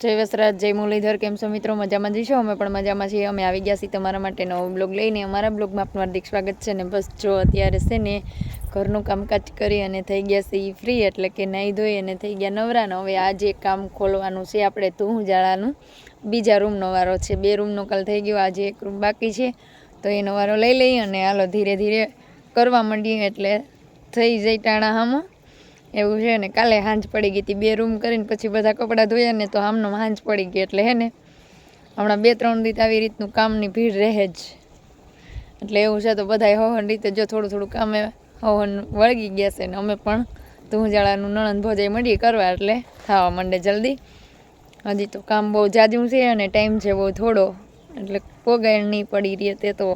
જય વસરાજ, જય મુરલીધર, કેમ છો મિત્રો? મજામાં જઈશો અમે પણ મજામાં છીએ. અમે આવી ગયા છીએ તમારા માટે નવો બ્લોગ લઈને. અમારા બ્લોગમાં આપનું હાર્દિક સ્વાગત છે ને બસ જો અત્યારે છે ને ઘરનું કામકાજ કરી અને થઈ ગયા છે એ ફ્રી એટલે કે નાહી ધોઈ અને થઈ ગયા નવરાનો હવે આજે કામ ખોલવાનું છે આપણે તું જાળાનું બીજા રૂમનો વારો છે. બે રૂમનો કાલ થઈ ગયો, આજે એક રૂમ બાકી છે. તો એનો વારો લઈ લઈએ અને હાલો ધીરે ધીરે કરવા માંડીએ એટલે થઈ જાય ટાણા હામો. એવું છે ને, કાલે હાંજ પડી ગઈ હતી, બે રૂમ કરીને પછી બધા કપડાં ધોયા ને તો આમનો હાંજ પડી ગઈ એટલે હે ને, હમણાં બે ત્રણ દિવસ આવી રીતનું કામની ભીડ રહે જ. એટલે એવું છે તો બધા હવન રીતે જો થોડું થોડું કામે હવન વળગી ગયા છે ને, અમે પણ ધૂંજાળાનું નણંદ ભોજાઈ મળીએ કરવા એટલે થવા માંડે જલ્દી. હજી તો કામ બહુ જાજું છે અને ટાઈમ છે બહુ થોડો, એટલે પોગાય નહીં પડી રહી તે તો,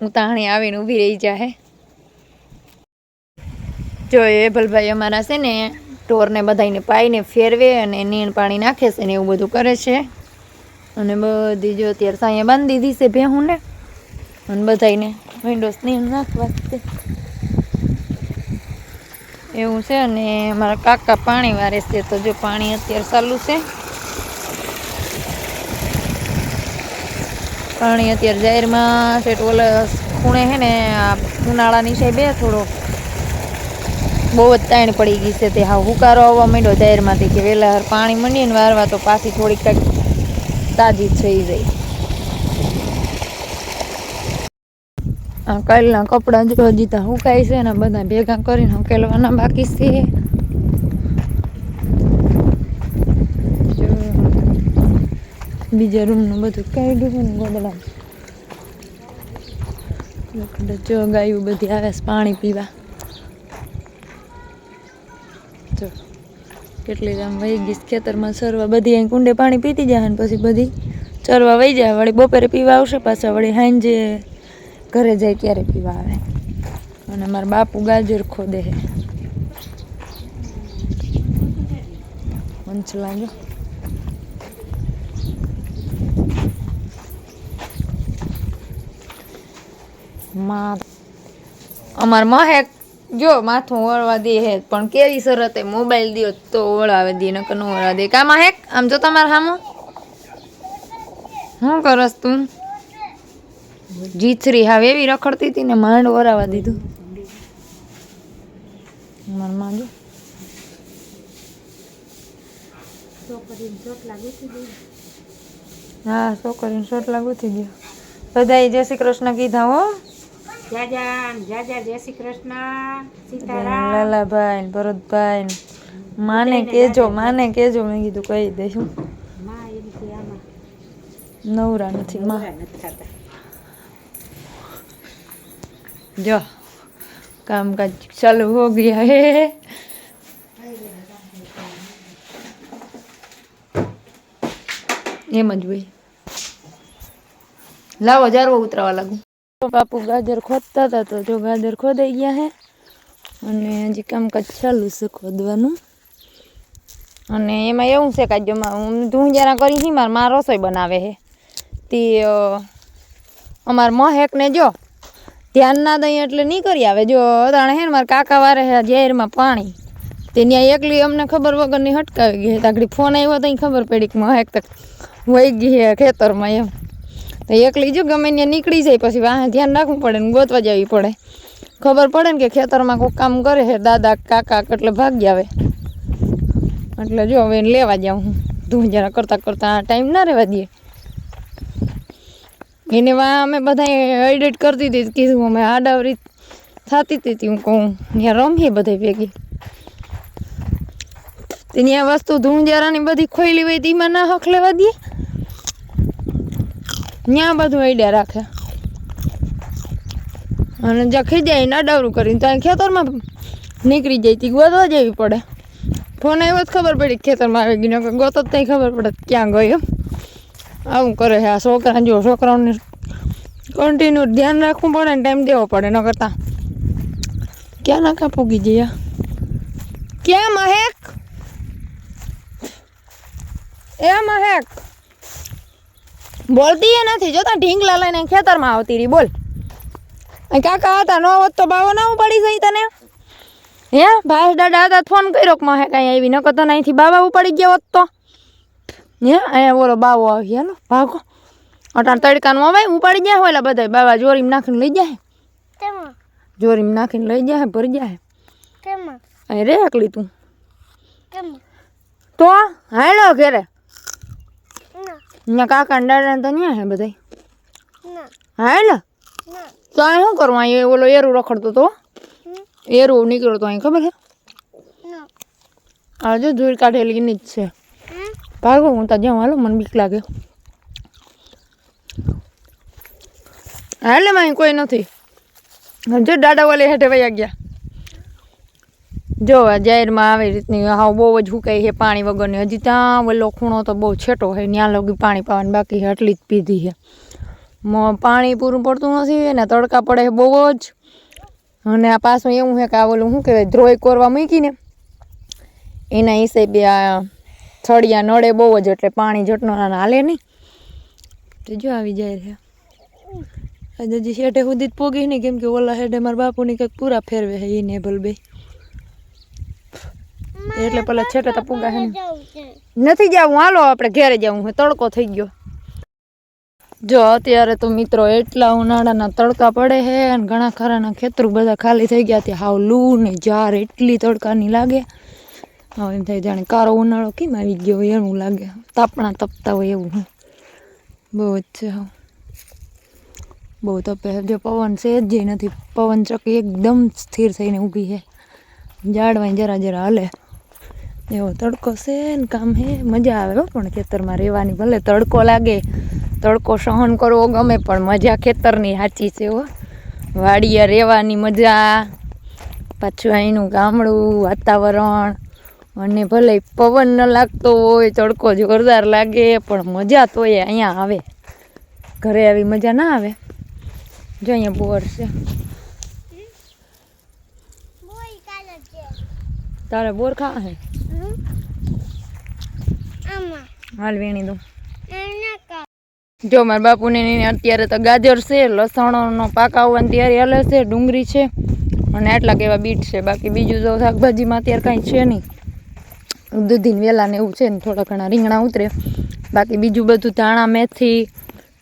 હું તાણી આવીને ઊભી રહી જાહે. જો ભલભાઈ અમારા છે ને, ઢોરને બધાને પાઈને ફેરવે અને નીણ પાણી નાખે છે ને એવું બધું કરે છે. અને બધી જો અત્યારે સાંઈએ બાંધી દીધી છે ભેહું ને અને બધાને વિન્ડોઝ નીણ નાખવા છે. એવું છે અને મારા કાકા પાણી વારે છે તો જો પાણી અત્યારે ચાલુ છે. પાણી અત્યારે જાહેરમાં છે ઓલ ખૂણે છે ને ઉનાળાની બે થોડો બહુ જ તાણ પડી ગઈ છે તે હા હુકારો આવવા માંડ્યો જાહેરમાંથી કે વહેલા પાણી મંડીએ ને વારવા તો પાછી થોડીક કંઈક તાજી થઈ જાય. આ કાલના કપડાં જો હજી તો હુકાય છે ને બધા ભેગા કરીને ઉકેલવાના બાકી છે. બીજા રૂમનું બધું કાઢ્યું ગોદડા જો ગાયું બધી આવે પાણી પીવા. કેટલી આમ વહી ગઈ ખેતરમાં ચરવા બધી અહીં કુંડે પાણી પીતી જાય ને પછી બધી ચરવા વહી જાય. વળી બપોરે પીવા આવશે, પાછા વળી સાંજે ઘરે જાય ત્યારે પીવા આવે. અને મારા બાપુ ગાજર ખોદે છે. મંચ લાગ્યો. અમાર મહેક જો, માથું વળવા દે હે, પણ કેવી શરતે મોબાઈલ દ્યો તો વળાવે દે, નકર ન વળવા દે. કા હે? આમ જો તમારા હામો? શું કરસ તું? જીથરી હાવ એવી રખડતી હતી ને માંડ વરાવા દીધું. માર હા, છોકરીને ચોટલા ગુથી ગયો. બધાએ જય શ્રી કૃષ્ણ કીધા હો. જાજા જાજા જય શ્રી કૃષ્ણ. સીતારામ. લાલાભાઈ ભરતભાઈ. માને કેજો માને કેજો. મેં કીધું કહી દઈશું. નવરા નથી માં. જો કામકાજ ચાલુ હો ગયા હે. એમ જ ભાઈ લાવો જારવો ઉતરાવા લાગુ. બાપુ ગાજર ખોદતા હતા તો જો ગાજર ખોદાઈ ગયા હે અને હજી કામકાજ ચાલુ છે ખોદવાનું. અને એમાં એવું છે કે હું ધૂંજારા કરી છી મારમાં રસોઈ બનાવે છે તે અ, અમાર મહેકને જો ધ્યાન ના દઈએ એટલે નહીં કરી આવે. જો અદાણે હે ને મારા કાકા વારે હે ઝેરમાં પાણી. તે ત્યાં એકલી અમને ખબર વગરની હટકાવી ગઈ તાકડી ફોન આવ્યો તો ખબર પડી કે મહેક તક વહી ગઈ હે ખેતરમાં એમ. તો એકલી જો, ગમે ત્યાં નીકળી જાય, પછી વાહ, ધ્યાન રાખવું પડે ને ગોતવા જવી પડે. ખબર પડે ને કે ખેતરમાં કોઈ કામ કરે છે, દાદા, કાકા એટલે ભાગી આવે. એટલે જો, હવે લેવા જાઉં હું. ધૂમ જરા કરતાં કરતાં ટાઈમ ના રહેવા દઈએ એને વા અમે બધા એડિટ કરતી હતી કીધું, અમે આડાવરી થતી હતી, હું કહું, ત્યાં રમીએ બધા ભેગી. ત્યાં વસ્તુ ધૂંજારાની બધી ખોઈલી હોય તેમાં ના હક લેવા દઈએ ત્યાં બધું આઈડિયા રાખે. અને જ્યાં ખીજાય ને અડાવરું કરીને ત્યાં ખેતરમાં નીકળી જાય, તી ગોતવા જવી પડે. ફોન આવ્યો જ ખબર પડી ખેતરમાં આવી ગઈ, નકર ગોતો જ ત્યાં ખબર પડે ક્યાં ગયો. એમ આવું કરે છે આ છોકરા જો છોકરાઓને કન્ટિન્યુ ધ્યાન રાખવું પડે ને ટાઈમ દેવો પડે ન કરતા ક્યાં નાખા પૂગી જઈએ? ક્યાં મહેક? એ મહેક? બોલતી એ નથી જોતા ઢીંગલા લઈને ખેતરમાં આવતી રહી બોલ. કાકા હતા નો હોત તો બાવો ના ઉપાડી જઈ તને. હે ભાઈ દાદા હતા ફોન કર્યો કે મહેક કાંઈ આવી નકર તને અહીંથી બાવા ઉપાડી ગયા હોત તો. હે અહીંયા બોલો બાવો આવી હેલો ભાગો. અટાણ તડકાનું અવાય ઉપાડી જાય હોય બધા બાવા જોરીમાં નાખીને લઈ જાય. જોરીમ નાખીને લઈ જાય ભરી જાય. અહીં રે એકલી તું તો હાલો ઘેરે. અહીંયા કાકા દાદા તો ન્યા હે બધા હા હાલ તો અહીં શું કરવું? અહીં ઓલો એરું રખડતો તો? એરું નીકળતો અહીં ખબર છે? આ જો ધૂળ કાઢેલી એની જ છે. ભાગો હું ત્યાં જાઉં. હાલો મને બીક લાગે. હાલે માં કોઈ નથી. જો દાડા વાલે હેઠે વયા ગયા. જો જાહેરમાં આવી રીતની હાવ બહુ જ હુકાઈ છે પાણી વગરની. હજી ત્યાં ઓલો ખૂણો તો બહુ છેટો છે, ત્યાં લગી પાણી પાવાની બાકી છે એટલી જ પીધી છે. પાણી પૂરું પડતું નથી ને તડકા પડે છે બહુ જ. અને આ પાછું એવું છે કે આ ઓલું શું કહેવાય ધ્રોય કોરવા મૂકીને એના હિસાબે આ થળિયા નડે બહુ જ, એટલે પાણી જટનો હાલે નહીં. તો જો આવી જાય છે. હજી શેઠે સુધી જ પોગી નહીં કેમ કે ઓલા હેઠે મારા બાપુની કંઈક પૂરા ફેરવે છે એને ભલ બે એટલે પેલા છેટે તો પૂગા છે નથી જવું હાલો આપણે ઘેરે જવું છે તડકો થઈ ગયો. જો અત્યારે તો મિત્રો એટલા ઉનાળાના તડકા પડે છે અને ઘણા ખરાના ખેતરો બધા ખાલી થઈ ગયા ત્યાં. હાવ લૂ ને જાર એટલી તડકાની લાગે. હવે એમ થાય જાણે કારો ઉનાળો કેમ આવી ગયો હોય એવું લાગે. તાપણા તપતા હોય એવું હું. બહુ જ છે હા બહુ તપે જો પવન છે જ નથી. પવન ચક્કી એકદમ સ્થિર થઈને ઊભી છે જાડવાય જરા જરા હાલે. એવો તડકો છે કામ હે, મજા આવે હો, પણ ખેતરમાં રહેવાની ભલે તડકો લાગે, તડકો સહન કરવો ગમે, પણ મજા ખેતરની સાચી છે હો. વાડીએ રહેવાની મજા, પાછું અહીંનું ગામડું, વાતાવરણ, અને ભલે પવન ન લાગતો હોય, તડકો જોરદાર લાગે, પણ મજા તો એ અહીંયા આવે. ઘરે આવી મજા ના આવે? જો અહીંયા બોર છે. તારે બોર ખા હે? હાલ વેણી દઉં. જો મારા બાપુને ને અત્યારે તો ગાજર છે લસણનો પાક આવવાની તૈયારી હાલે છે ડુંગળી છે અને આટલા કેવા બીટ છે. બાકી બીજું તો શાકભાજીમાં અત્યારે કાંઈ છે નહીં. દૂધીને વેલા ને એવું છે ને થોડા ઘણા રીંગણા ઉતરે. બાકી બીજું બધું ધાણા મેથી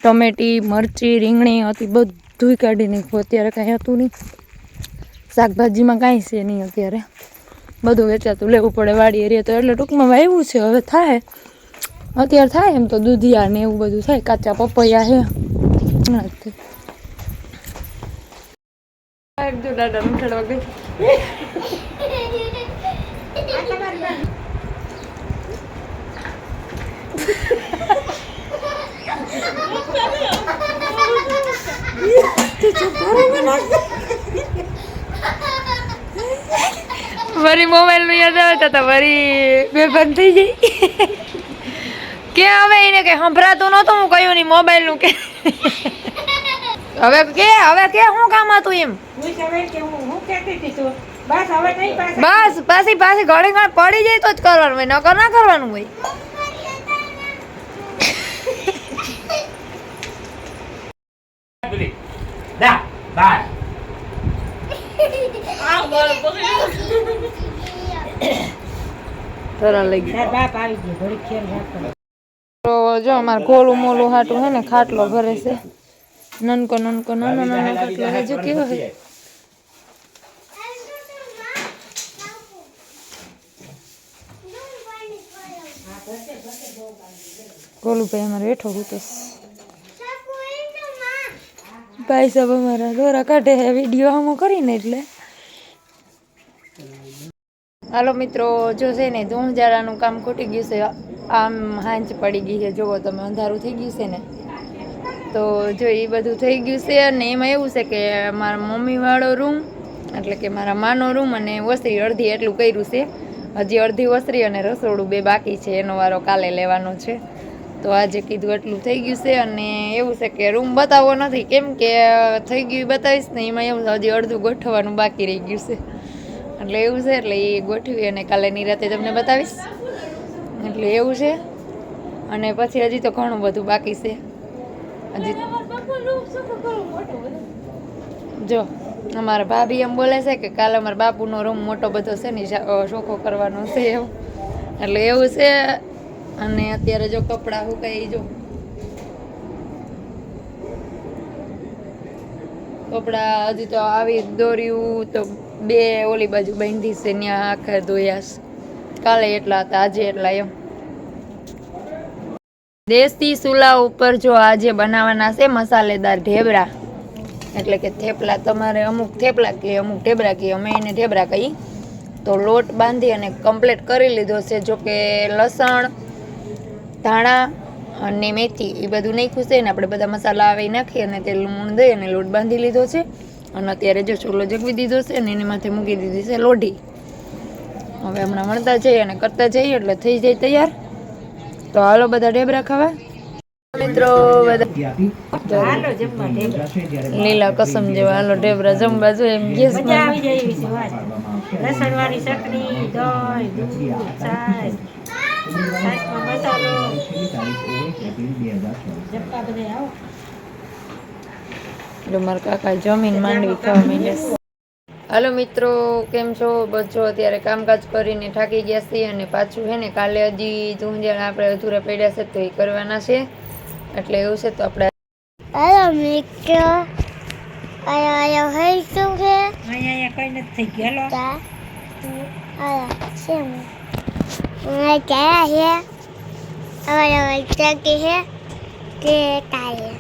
ટમેટી મરચી રીંગણી હતી બધું કાઢી નાખ્યું. અત્યારે કાંઈ હતું નહીં. શાકભાજીમાં કાંઈ છે નહીં અત્યારે. બધું વેચાતું લેવું પડે વાડી એરિયા તો. એટલે ટૂંકમાં વાવ્યું છે હવે થાય. અત્યારે થાય એમ તો દૂધિયા ને એવું બધું થાય. કાચા પપૈયા છે ગઈ. વરી મોબાઈલનું યાદ આવે તો વરી બે બંધ થઈ જાય. કે હવે એને કઈ સંભળાતું નહોતું હું કહ્યું નહીં મોબાઈલનું કે. હવે કે હવે કે શું કામ હતું એમ. બસ પાછી. પાછી ઘડી ઘડી પડી જાય તો જ કરવાનું હોય નકર ના કરવાનું હોય. તરા લઈ ગયો તો જો અમારે ગોળું મોલું હાટું હે ને ખાટલો ભરે છે. નનકો નનકો નાનો નાનો ખાટલો હે જો કેવો હે. ગોલુભાઈ અમારે બેઠો હતો ભાઈ સાહેબ અમારા દોરા કાઢે હે વીડિયો આમો કરીને એટલે. હાલો મિત્રો, જો છે ને ધૂણજારાનું કામ ખૂટી ગયું છે, આમ હાંચ પડી ગઈ છે. જુઓ તમે, અંધારું થઈ ગયું છે ને? તો જો એ બધું થઈ ગયું છે અને એમાં એવું છે કે મારા મમ્મીવાળો રૂમ, એટલે કે મારા માનો રૂમ અને ઓસરી અડધી એટલું કર્યું છે. હજી અડધી ઓસરી અને રસોડું બે બાકી છે, એનો વારો કાલે લેવાનો છે. તો આજે કીધું એટલું થઈ ગયું છે અને એવું છે કે રૂમ બતાવવો નથી. કેમ કે થઈ ગયું બતાવીશ ને, એમાં એવું હજી અડધું ગોઠવવાનું બાકી રહી ગયું છે. એટલે એવું છે, એટલે એ ગોઠવી અને કાલે નિરાતે તમને બતાવીશ. એટલે એવું છે. અને પછી હજી તો ઘણું બધું બાકી છે. હજી જો, અમારા ભાભી એમ બોલે છે કે કાલે અમારા બાપુનો રૂમ મોટો બધો છે ને શોખો કરવાનો છે એવું એટલે એવું છે. અને અત્યારે જો કપડાં હું ઈ જો. કપડાં હજી તો આવી દોર્યું તો બે ઓલી બાજુ બાંધી છે, ત્યાં આખા ધોયાસ કાલે એટલા હતા, આજે એટલા એમ. દેશી ચૂલા ઉપર જો આજે બનાવવાના છે મસાલેદાર ઢેબરા. એટલે કે થેપલા તમારે અમુક થેપલા કે અમુક ઢેબરા કે અમે એને ઢેબરા કહી તો લોટ બાંધી અને કમ્પ્લીટ કરી લીધો છે, જો કે લસણ, ધાણા અને મેથી, એ બધું નાખ્યું છે ને, આપણે બધા મસાલા આવે નાખી અને તેલ મૂણ દઈ અને લોટ બાંધી લીધો છે. અને અત્યારે જો ચૂલો જગવી દીધો છે ને એની માથે મૂકી દીધી છે લોઢી. હવે હમણાં મળતા જઈએ અને કરતા જઈએ એટલે થઈ જાય તૈયાર. તો હાલો બધા ઢેબરા ખાવા. મિત્રો. લીલા કસમ જેવા હાલો ઢેબરા જમવા જોઈએ એમ ગેસ લસણવાળી ચટણી દહીં દૂધ છાશ. મસાલો. જમવા બધા આવો. એટલે મારા કાકા જમીન માંડવી ખાવા માંડ્યા હાલો મિત્રો કેમ છો? બચો અત્યારે કામકાજ કરીને થાકી ગયા છીએ અને પાછું હે ને કાલે હજી તુંજણ આપણે અધૂરા પડ્યા છે તો એ કરવાના છે. એટલે એવું છે તો આપણે હાલો મિત્રો. આયા આયો હઈ શું છે? અહીંયા કઈ નથી થઈ ગયેલો હાલો. સેમ આ ક્યાં છે અમારે વચ્ચે છે. કે કાય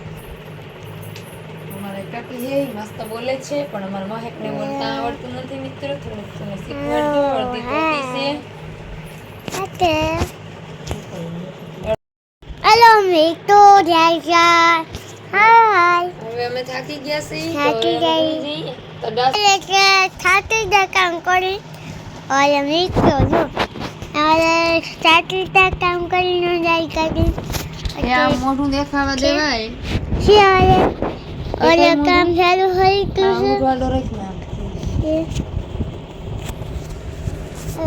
કાકી મસ્ત બોલે છે પણ અમારા મહેકને બોલતા આવડતું નથી મિત્રો. થોડુંક તમે શીખવાડજો અડધી ખોટી છે. હેલો મિત્રો જય હાય. હવે અમે થાકી ગયા છીએ થાકી ગઈ. તો દસ એટલે કે છાતી કામ કરી. ઓલે મિત્રો જો. હવે છાતી જ કામ કરીને જાય કરી. મોઢું દેખાવા દેવાય. છે ઓલે? કામ ચાલુ હોય તો.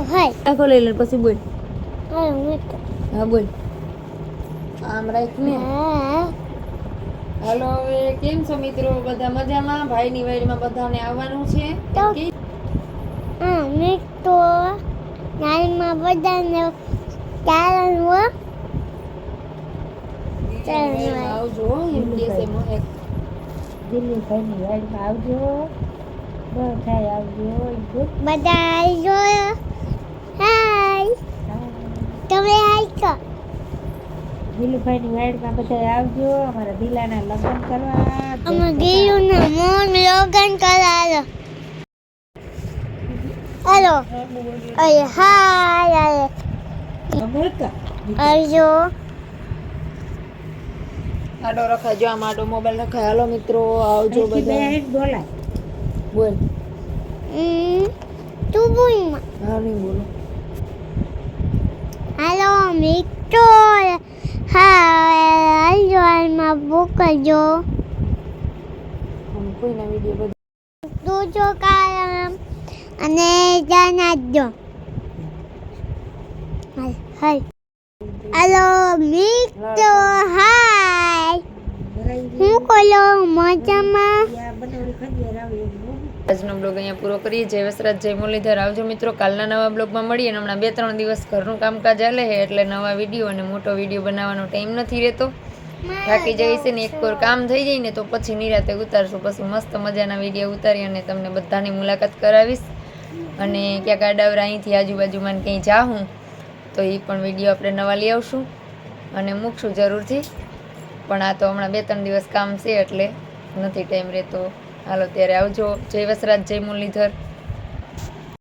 હોય આખો લઈ લે પછી બોલ હા બોલ આમ રાખ ને હા હાલો હવે કેમ છો મિત્રો બધા મજામાં ભાઈની વાડીમાં બધાને આવવાનું છે તો. હા મિત્રો નાનીમાં બધાને કારણ હો આવજો એમ કે છે મોહેક દિલ્હી ભાઈની વાડીમાં આવજો. બહુ થાય આવજો. બધા આવજો હાય. તમે હાય છો દિલુભાઈની વાડીમાં બધા આવજો. અમારા દિલાના લગ્ન કરવા. અમે ગીરુના મોન લોગન કરાવો હેલો. અરે હાય અરે આવજો. આડો રખાજો આમ આડો મોબાઈલ રખાય હાલો મિત્રો આવજો બધા. બોલાય. બોલ. તું બોલ હા નહીં બોલો. હાલો મિત્રો. હાય આવજો હાલમાં બોકજો આમ કોઈના વીડિયો બધા જો કાયમ અને જાનાજો હાય હાય હેલો મિત્રો. હાય હું કોલો મજામાં. આજનો બ્લોગ અહીંયા પૂરો કરીએ. જય વસરાજ જય મુરલીધર. આવજો મિત્રો કાલના નવા બ્લોગમાં મળીએ અને હમણાં બે ત્રણ દિવસ ઘરનું કામકાજ ચાલે છે એટલે નવા વીડિયો અને મોટો વીડિયો બનાવવાનો ટાઈમ નથી રહેતો. થાકી જાય છે ને એક વાર કામ થઈ જાય ને તો પછી નિરાતે ઉતારશું. પછી મસ્ત મજાના વીડિયો ઉતારી અને તમને બધાની મુલાકાત કરાવીશ. અને ક્યાંક આડાવરા અહીંથી આજુબાજુમાં ક્યાંય જાઉં તો એ પણ વીડિયો આપણે નવા લઈ આવશું. અને મૂકશું જરૂરથી. પણ આ તો હમણાં બે ત્રણ દિવસ કામ છે એટલે નથી ટાઈમ રહેતો. હાલો, ત્યારે આવજો. જય વસરાજ, જય મુરલીધર.